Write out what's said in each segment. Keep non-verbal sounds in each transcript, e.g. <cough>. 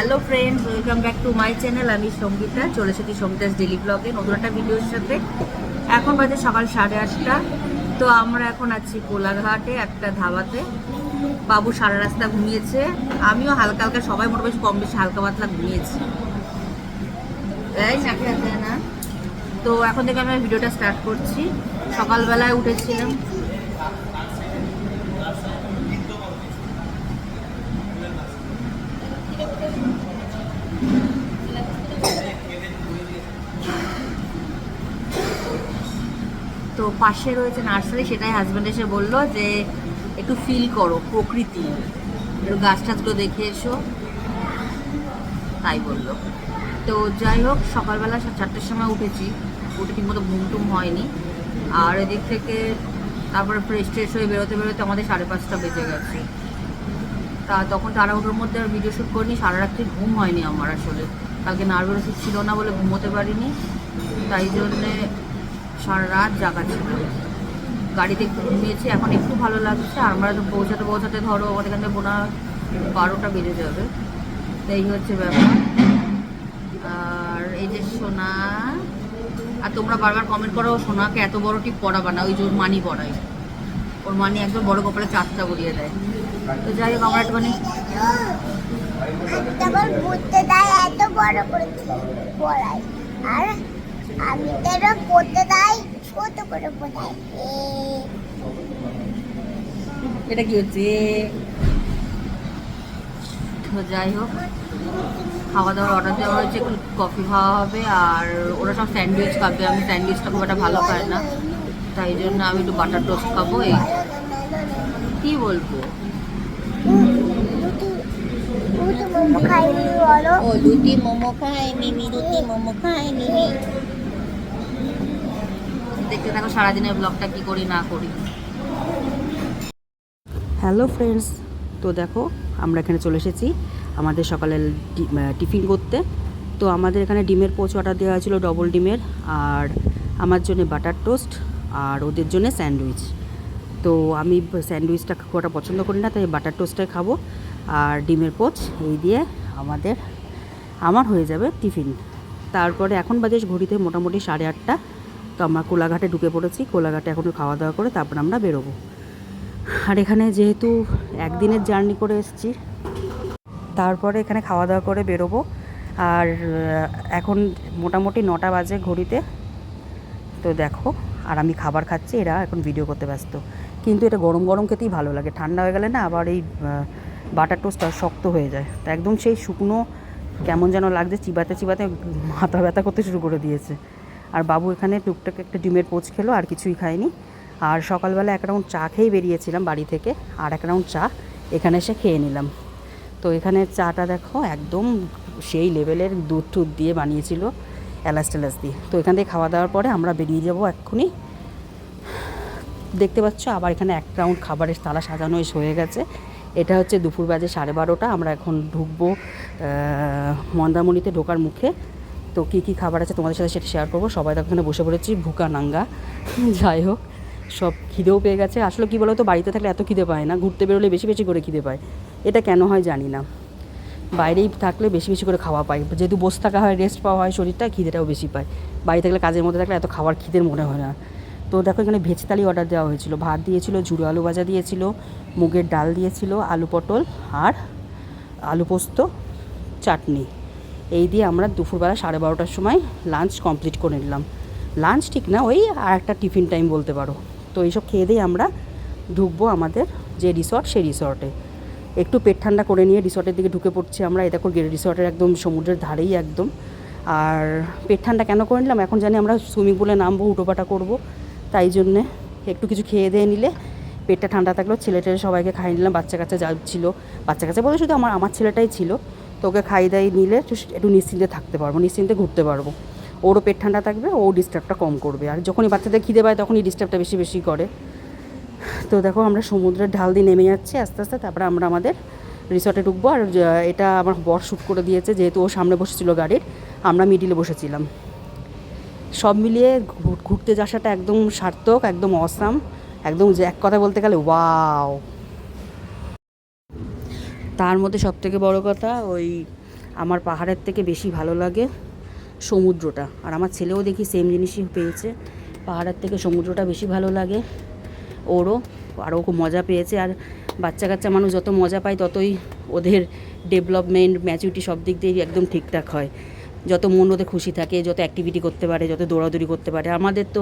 Hello friends, welcome back to my channel. আমি সঙ্গীতা, চলে এসেছি সঙ্গীতাস ডেলি ব্লগে নতুন একটা ভিডিওর সাথে। এখন বাজে সকাল সাড়ে আটটা। তো আমরা এখন আছি কোলাঘাটে, একটা ধাবাতে। বাবু সারা রাস্তা ঘুমিয়েছে। আমিও হালকা হালকা, সবাই মোটামুটি কম বেশি হালকা পাতলা ঘুমিয়েছি। চাকরি আছে না? তো এখন থেকে আমি ভিডিওটা স্টার্ট করছি। সকালবেলায় উঠেছিলাম। পাশে রয়েছে নার্সারি, সেটাই হাজব্যান্ড এসে বলল যে একটু ফিল করো প্রকৃতি। একটু গাছ টাছগুলো দেখে এসো। তাই বলল। তো যাই হোক, সকালবেলা চারটের সময় উঠেছি। উঠে ঠিকমতো ঘুম টুম হয়নি। আর এদিক থেকে তারপরে ফ্রেশ ট্রেশ হয়ে বেরোতে বেরোতে আমাদের সাড়ে পাঁচটা বেজে গেছে। তা তখন তাড়াহুড়োর মধ্যে আর ভিডিও শ্যুট করিনি সারা রাত্রি ঘুম হয়নি আমার আসলে। কালকে নার্ভাস ছিল না বলে ঘুমোতে পারিনি। তাই জন্যে সারা রাত জাগা ছিল। গাড়িতে ঘুমিয়েছি, এখন একটু ভালো লাগছে। আমরা তো পৌঁছাতে পৌঁছাতে ধরো আমাদের এখান থেকে বোনা বারোটা বেজে যাবে। এই হচ্ছে ব্যাপার। আর এই যে সোনা, আর তোমরা বারবার কমেন্ট করো, সোনাকে এত বড় টিপ পড়াবা না, ওই ওর মানি পড়ায় ওর মানি একদম বড় কপালে চারটা বলিয়ে দেয়। তো যাই হোক, আমরা একটুখানি এত বড় করে পড়াই আর আমি তো পড়তে দেয় কত করে পড়াই এটা কি হচ্ছে? তো যাই হোক খাওয়া দাওয়ার অর্ডার দেওয়া হয়েছে একটু কফি খাওয়া হবে আর ওরা সব স্যান্ডউইচ খাবে। আমি স্যান্ডউইচটা খুব একটা ভালো পাই না তাই জন্য আমি একটু বাটার টোস্ট খাব এই। কি বলব? ও দুটি মোমো খাই মিমি দুটি মোমো খাই মিমি দেখতে থাকো সারাদিনের ব্লগটা কি করি, না করি। হ্যালো ফ্রেন্ডস তো দেখো, আমরা এখানে চলে এসেছি আমাদের সকালের ডি- টিফিন করতে। তো আমাদের এখানে ডিমের পোচ অর্ডার দেওয়া হয়েছিল ডবল ডিমের, আর আমার জন্য বাটার টোস্ট আর ওদের জন্য স্যান্ডউইচ তো আমি স্যান্ডউইচটা একটা পছন্দ করি না, তাই বাটার টোস্টটাই খাব। আর ডিমের পোচ, এই দিয়ে আমাদের, আমার হয়ে যাবে টিফিন। তারপরে এখন বাজে ঘড়িতে মোটামুটি সাড়ে আটটা। তো আমরা কোলাঘাটে ঢুকে পড়েছি, কোলাঘাটে এখন খাওয়া দাওয়া করে তারপর আমরা বেরোবো। আর এখানে যেহেতু একদিনের জার্নি করে এসেছি, তারপরে এখানে খাওয়া দাওয়া করে বেরোবো। আর এখন মোটামুটি নটা বাজে ঘড়িতে। তো দেখো, আর আমি খাবার খাচ্ছি, এরা এখন ভিডিও করতে ব্যস্ত। কিন্তু এটা গরম গরম খেতেই ভালো লাগে। ঠান্ডা হয়ে গেলে না আবার এই বাটার টোস্টটা শক্ত হয়ে যায়। তো একদম সেই শুকনো কেমন যেন লাগছে, চিবাতে চিবাতে মাথা ব্যথা করতে শুরু করে দিয়েছে। আর বাবু এখানে টুকটাক একটা ডিমের পোচ খেলো, আর কিছুই খায়নি। আর সকালবেলা এক রাউন্ড চা খেয়েই বেরিয়েছিলাম বাড়ি থেকে, আর এক রাউন্ড চা এখানে এসে খেয়ে নিলাম। তো এখানে চাটা দেখো একদম সেই লেভেলের দুধ টুধ দিয়ে বানিয়েছিল এলাচ টেলাচ দিয়ে। তো এখান থেকে খাওয়া দাওয়ার পরে আমরা বেরিয়ে যাব এক্ষুনি। দেখতে পাচ্ছ আবার এখানে এক রাউন্ড খাবারের তালা সাজানো এসে হয়ে গেছে। এটা হচ্ছে দুপুর বাজে সাড়ে বারোটা, আমরা এখন ঢুকবো মন্দারমণিতে ঢোকার মুখে। তো কী কী খাবার আছে তোমাদের সাথে সেটা শেয়ার করব। সবাই তো এখানে বসে পড়েছি, ভুকা নাঙ্গা। <laughs> যাই হোক, সব খিদেও পেয়ে গেছে। আসলে কী বলো তো বাড়িতে থাকলে এত খিদে পায় না, ঘুরতে বেরোলে বেশি বেশি করে খিদে পায়। এটা কেন হয় জানি না। বাইরেই থাকলে বেশি বেশি করে খাওয়া পাই যেহেতু বসে থাকা হয় রেস্ট পাওয়া হয়, শরীরটা খিদেটাও বেশি পায়। বাড়ি থাকলে, কাজের মধ্যে থাকলে এত খাবার খিদের মনে হয় না। তো দেখো এখানে ভেজ থালি অর্ডার দেওয়া হয়েছিল। ভাত দিয়েছিল, ঝুড়ো আলু ভাজা দিয়েছিল, মুগের ডাল দিয়েছিল, আলু পটল আর আলু পোস্ত, চাটনি। এই দিয়ে আমরা দুপুরবেলা সাড়ে বারোটার সময় লাঞ্চ কমপ্লিট করে নিলাম। লাঞ্চ ঠিক না, ওই আর একটা টিফিন টাইম বলতে পারো। তো এইসব খেয়ে দিয়ে আমরা ঢুকবো আমাদের যে রিসর্ট সেই রিসর্টে একটু পেট ঠান্ডা করে নিয়ে রিসর্টের দিকে ঢুকে পড়ছি আমরা। এই দেখো রিসর্টের একদম সমুদ্রের ধারেই একদম। আর পেট ঠান্ডা কেন করে নিলাম? এখন জানি আমরা সুইমিং পুলে নামবো, উটোপাটা করব। তাই জন্যে একটু কিছু খেয়ে দিয়ে নিলে পেটটা ঠান্ডা থাকল ছেলে টেলে সবাইকে খাইয়ে নিলাম। বাচ্চা কাচ্চা যা ছিল বাচ্চা কাচ্চা বলতে শুধু আমার আমার ছেলেটাই ছিল। তো ওকে খাইয়ে দাইয়ে নিলে একটু নিশ্চিন্তে থাকতে পারব, নিশ্চিন্তে ঘুরতে পারব। ওরও পেট ঠান্ডা থাকবে, ও ডিস্টার্বটা কম করবে। আর যখনই বাচ্চাদের খিদে পায় তখনই ডিস্টার্বটা বেশি বেশি করে। তো দেখো আমরা সমুদ্রের ঢাল দিয়ে নেমে যাচ্ছি আস্তে আস্তে, তারপরে আমরা আমাদের রিসর্টে ঢুকবো। আর এটা আমার বর শ্যুট করে দিয়েছে, যেহেতু ও সামনে বসেছিল গাড়ির, আমরা মিডিলে বসেছিলাম। সব মিলিয়ে ঘুরতে যাওয়াটা একদম সার্থক, একদম অসাম একদম এক কথা বলতে গেলে ওয়াও তার মধ্যে সব থেকে বড় কথা ওই আমার পাহাড়ের থেকে বেশি ভালো লাগে সমুদ্রটা। আর আমার ছেলেও দেখি সেম জিনিসই পেয়েছে। পাহাড়ের থেকে সমুদ্রটা বেশি ভালো লাগে ওরও আরও খুব মজা পেয়েছে। আর বাচ্চা কাচ্চা মানুষ যত মজা পায় ততই ওদের ডেভেলপমেন্ট ম্যাচুরিটি সব দিক দিয়ে একদম ঠিকঠাক হয়। যত মন ওদের খুশি থাকে, যত অ্যাক্টিভিটি করতে পারে, যত দৌড়াদৌড়ি করতে পারে। আমাদের তো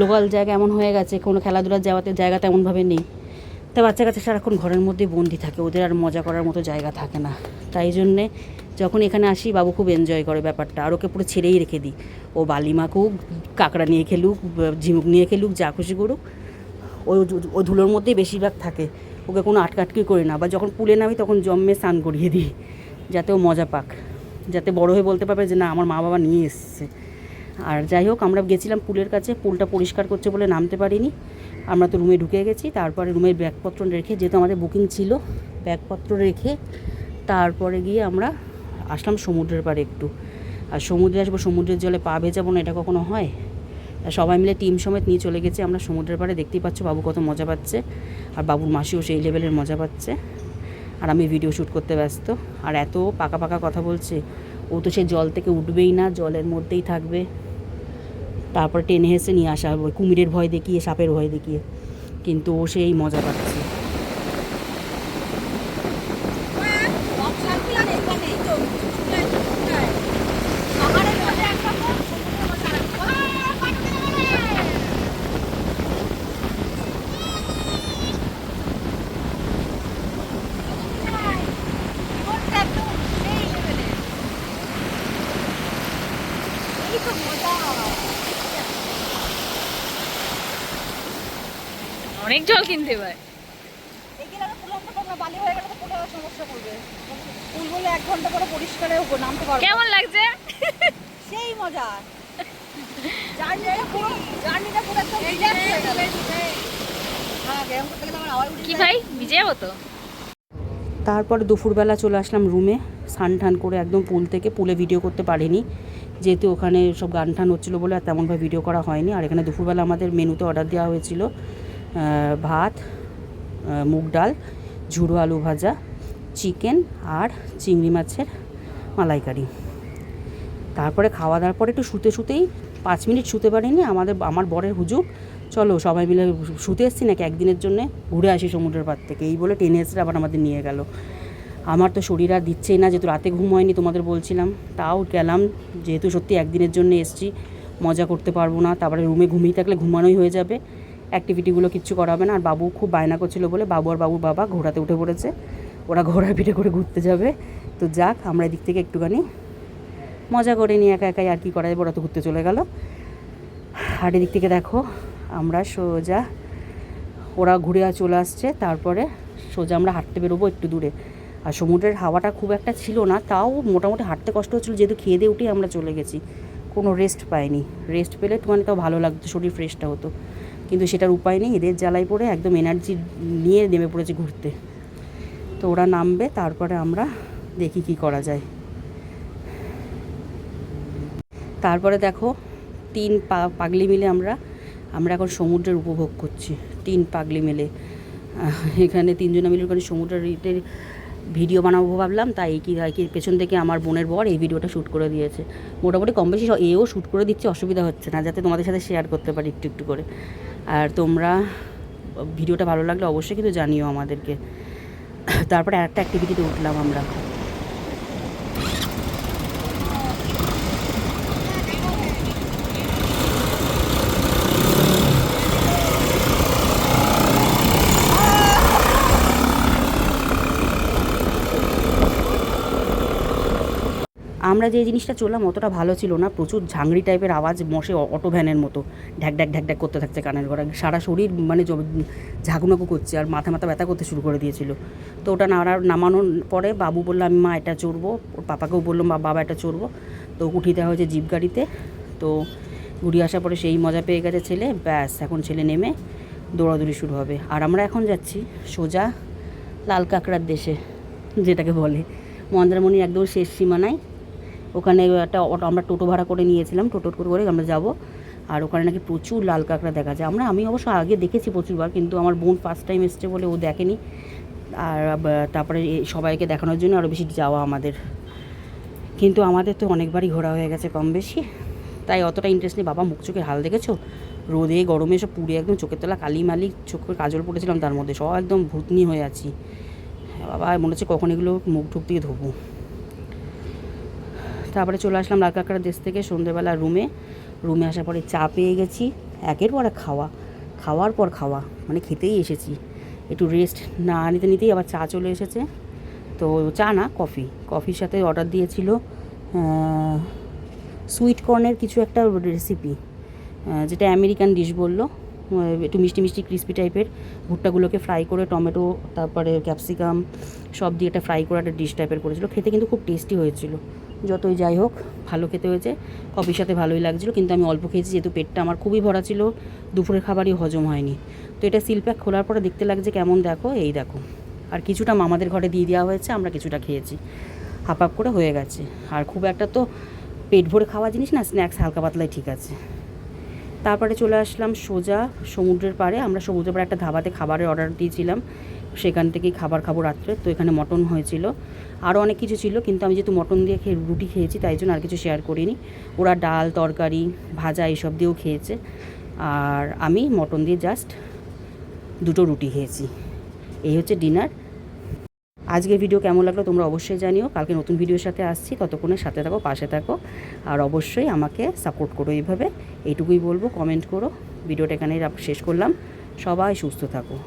লোকাল জায়গা এমন হয়ে গেছে, কোনো খেলাধুলার যাওয়াতে জায়গা তেমনভাবে নেই। তা বাচ্চা কাচ্চা সারাক্ষণ ঘরের মধ্যে বন্দি থাকে, ওদের আর মজা করার মতো জায়গা থাকে না। তাই জন্যে যখন এখানে আসি, বাবু খুব এনজয় করে ব্যাপারটা। আর ওকে পুরো ছেড়েই রেখে দিই। ও বালি মাখুক কাঁকড়া নিয়ে খেলুক, ঝিমুক নিয়ে খেলুক, যা খুশি করুক। ওই ও ধুলোর মধ্যেই বেশিরভাগ থাকে। ওকে কোনো আটকাটকি করি না। বা যখন পুলে নামি, তখন জম্মে স্নান করিয়ে দিই, যাতে ও মজা পাক। যাতে বড় হয়ে বলতে পারবে যে, না, আমার মা বাবা নিয়ে এসছে। আর যাই হোক, আমরা গেছিলাম পুলের কাছে, পুলটা পরিষ্কার করছে বলে নামতে পারিনি। আমরা তো রুমে ঢুকে গেছি, তারপরে রুমের ব্যাগপত্র রেখে, যেহেতু আমাদের বুকিং ছিল, ব্যাগপত্র রেখে তারপরে গিয়ে আমরা আসলাম সমুদ্রের পাড়ে একটু। আর সমুদ্রে আসব, সমুদ্রের জলে পা ভেজাবো না, এটা কখনো হয়? সবাই মিলে টিম সমেত নিয়ে চলে গেছি, আমরা সমুদ্রের পাড়ে, দেখতেই পাচ্ছ বাবু কত মজা পাচ্ছে। আর বাবুর মাসিও সেই লেভেলের মজা পাচ্ছে। আর আমি ভিডিও শ্যুট করতে ব্যস্ত। আর এত পাকা পাকা কথা বলছে, ও তো সে জল থেকে উঠবেই না, জলের মধ্যেই থাকবে। তারপর টেনে হেসে নিয়ে আসা ওই কুমিরের ভয় দেখিয়ে, সাপের ভয় দেখিয়ে। কিন্তু ও সেই মজা পাচ্ছে। অনেক জল কিনতে হয়। ফুলগুলো এক ঘণ্টা পরে পরিষ্কারে নামতে পারব কেমন লাগছে? সেই মজা। হয়ে কি ভাই ভিজে যাব তো? তারপরে দুপুরবেলা চলে আসলাম রুমে স্নান টান করে একদম পুল থেকে পুলে ভিডিও করতে পারিনি। যেহেতু ওখানে সব গান টান হচ্ছিল বলে আর তেমনভাবে ভিডিও করা হয়নি। আর এখানে দুপুরবেলা আমাদের মেনুতে অর্ডার দেওয়া হয়েছিল। ভাত মুগ ডাল, ঝুড়ো আলু ভাজা, চিকেন আর চিংড়ি মাছের মালাইকারি। তারপরে খাওয়া দাওয়ার পরে একটু শুতে শুতেই পাঁচ মিনিট শুতে পারিনি, আমাদের, আমার বরের হুজুক চলো সবাই মিলে শুতে এসছি নাকি একদিনের জন্য ঘুরে আসি সমুদ্রের পাড় থেকে? এই বলে টেনে এসে আবার আমাদের নিয়ে গেল। আমার তো শরীর আর দিচ্ছেই না, যেহেতু রাতে ঘুম হয়নি তোমাদের বলছিলাম, তাও গেলাম, যেহেতু সত্যি একদিনের জন্য এসছি, মজা করতে পারব না, তারপরে রুমে ঘুমিয়ে থাকলে ঘুমানোই হয়ে যাবে। অ্যাক্টিভিটিগুলো কিচ্ছু করা হবে না। আর বাবু খুব বায়না করছিল বলে বাবু আর বাবুর বাবা ঘোড়াতে উঠে পড়েছে। ওরা ঘোড়ার পিঠে করে ঘুরতে যাবে। তো যাক, আমরা এদিক থেকে একটুখানি মজা করে নিয়ে একা একাই আর কি করা যাবে ওরা তো ঘুরতে চলে গেল। আর এদিক থেকে দেখো, আমরা সোজা, ওরা ঘুরে চলে আসছে। তারপরে সোজা আমরা হাঁটতে বেরোবো একটু দূরে। আর সমুদ্রের হাওয়াটা খুব একটা ছিল না, তাও মোটামুটি হাঁটতে কষ্ট হচ্ছিল। যেহেতু খেয়ে দিয়ে উঠেই আমরা চলে গেছি, কোনো রেস্ট পাইনি। রেস্ট পেলে একটুখানি তাও ভালো লাগতো, শরীর ফ্রেশটা হতো। কিন্তু সেটার উপায় নেই, এদের জ্বালায় পড়ে একদম এনার্জি নিয়ে নেমে পড়েছে ঘুরতে। তো ওরা নামবে, তারপরে আমরা দেখি কি করা যায়। তারপরে দেখো, তিন পাগলি মিলে আমরা আমরা এখন সমুদ্রের উপভোগ করছি, তিন পাগলি মিলে। এখানে তিনজনে মিলে ওখানে সমুদ্রের ভিডিও বানাবো ভাবলাম, তাই কি হয় কি পেছন থেকে আমার বোনের বর এই ভিডিওটা শ্যুট করে দিয়েছে। মোটামুটি কম বেশি এও শ্যুট করে দিচ্ছে, অসুবিধা হচ্ছে না, যাতে তোমাদের সাথে শেয়ার করতে পারি একটু একটু করে। আর তোমরা ভিডিওটা ভালো লাগলে অবশ্যই কিন্তু জানিও আমাদেরকে। তারপরে আরেকটা অ্যাক্টিভিটিতে উঠলাম আমরা। আমরা যে জিনিসটা চললাম অতটা ভালো ছিল না। প্রচুর ঝাংড়ি টাইপের আওয়াজ মশে অটো ভ্যানের মতো। ঢ্যাক ঢ্যাক ঢ্যাক ঢ্যাক করতে থাকছে কানের ঘরে সারা শরীর মানে ঝাঁকুনাকু করছে আর মাথা মাথা ব্যথা করতে শুরু করে দিয়েছিল। তো ওটা নাড়ার নামানোর পরে বাবু বলল, আমি মা এটা চড়বো। ওর পাপাকেও বললাম বাবা এটা চড়বো। তো উঠিয়ে দেওয়া হয়েছে জিপ গাড়িতে। তো ঘুরিয়ে আসার পরে সেই মজা পেয়ে গেছে ছেলে। ব্যাস, এখন ছেলে নেমে দৌড়াদৌড়ি শুরু হবে। আর আমরা এখন যাচ্ছি সোজা লাল কাঁকড়ার দেশে, যেটাকে বলে। মন্দারমণি একদম শেষ সীমানায়। ওখানে একটা আমরা টোটো ভাড়া করে নিয়েছিলাম, টোটো করে আমরা যাব। আর ওখানে নাকি প্রচুর লাল কাঁকড়া দেখা যায়। আমরা, আমি অবশ্য আগে দেখেছি প্রচুরবার, কিন্তু আমার বোন ফার্স্ট টাইম এসছে বলে ও দেখেনি। আর তারপরে সবাইকে দেখানোর জন্য আরও বেশি যাওয়া আমাদের। কিন্তু আমাদের তো অনেকবারই ঘোরা হয়ে গেছে কম বেশি। তাই অতটা ইন্টারেস্ট নেই। বাবা, মুখ চোখের হাল দেখেছ? রোদে, গরমে সব পুড়ে একদম চোখের তলা কালি মালি, চোখে কাজল পড়েছিলাম তার মধ্যে। সব একদম ভূতনি হয়ে আছি। বাবা, মনে হচ্ছে কখন এগুলো মুখ ঠুক দিয়ে ধোবো। তারপরে চলে আসলাম লাল কাঁকড়ার দেশ থেকে সন্ধ্যেবেলা রুমে। রুমে আসার পরে চা পেয়ে গেছি। একের পর এক খাওয়া। খাওয়ার পর খাওয়া। মানে খেতেই এসেছি। একটু রেস্ট না নিতে নিতেই আবার চা চলে এসেছে। তো চা না কফি কফির সাথে অর্ডার দিয়েছিল সুইট কর্নের কিছু একটা রেসিপি যেটা আমেরিকান ডিশ বলল। একটু মিষ্টি মিষ্টি ক্রিস্পি টাইপের ভুট্টাগুলোকে ফ্রাই করে টমেটো, তারপরে ক্যাপসিকাম সব দিয়ে একটা ফ্রাই করে একটা ডিশ টাইপের করেছিল। খেতে কিন্তু খুব টেস্টি হয়েছিল। যতই যাই হোক, ভালো খেতে হয়েছে। কফির সাথে ভালোই লাগছিল, কিন্তু আমি অল্প খেয়েছি, যেহেতু পেটটা আমার খুবই ভরা ছিল, দুপুরের খাবারই হজম হয়নি। তো এটা সিল প্যাক খোলার পরে দেখতে লাগছে কেমন দেখো, এই দেখো। আর কিছুটা মামাদের ঘরে দিয়ে দেওয়া হয়েছে, আমরা কিছুটা খেয়েছি। হাফ হাফ করে হয়ে গেছে। আর খুব একটা তো পেট ভরে খাওয়া জিনিস না, স্ন্যাক্স হালকা পাতলাই ঠিক আছে। তারপরে চলে আসলাম সোজা সমুদ্রের পাড়ে। আমরা সমুদ্রের পাড়ে একটা ধাবাতে খাবারের অর্ডার দিয়েছিলাম। সেখান থেকেই খাবার খাব রাত্রে। তো এখানে মটন হয়েছিল। আরও অনেক কিছু ছিল, কিন্তু আমি যেহেতু মটন দিয়ে খেয়ে রুটি খেয়েছি, তাই জন্য আর কিছু শেয়ার করিনি। ওরা ডাল, তরকারি, ভাজা এইসব দিয়েও খেয়েছে। আর আমি মটন দিয়ে জাস্ট দুটো রুটি খেয়েছি। এই হচ্ছে ডিনার আজকের ভিডিও কেমন লাগল তোমরা অবশ্যই জানিও। কালকে নতুন ভিডিওর সাথে আসছি। ততক্ষণের সাথে থাকো, পাশে থাকো। আর অবশ্যই আমাকে সাপোর্ট করো এইভাবে। এইটুকুই বলব কমেন্ট করো। ভিডিওটা এখানেই রাখ- শেষ করলাম। সবাই সুস্থ থাকো।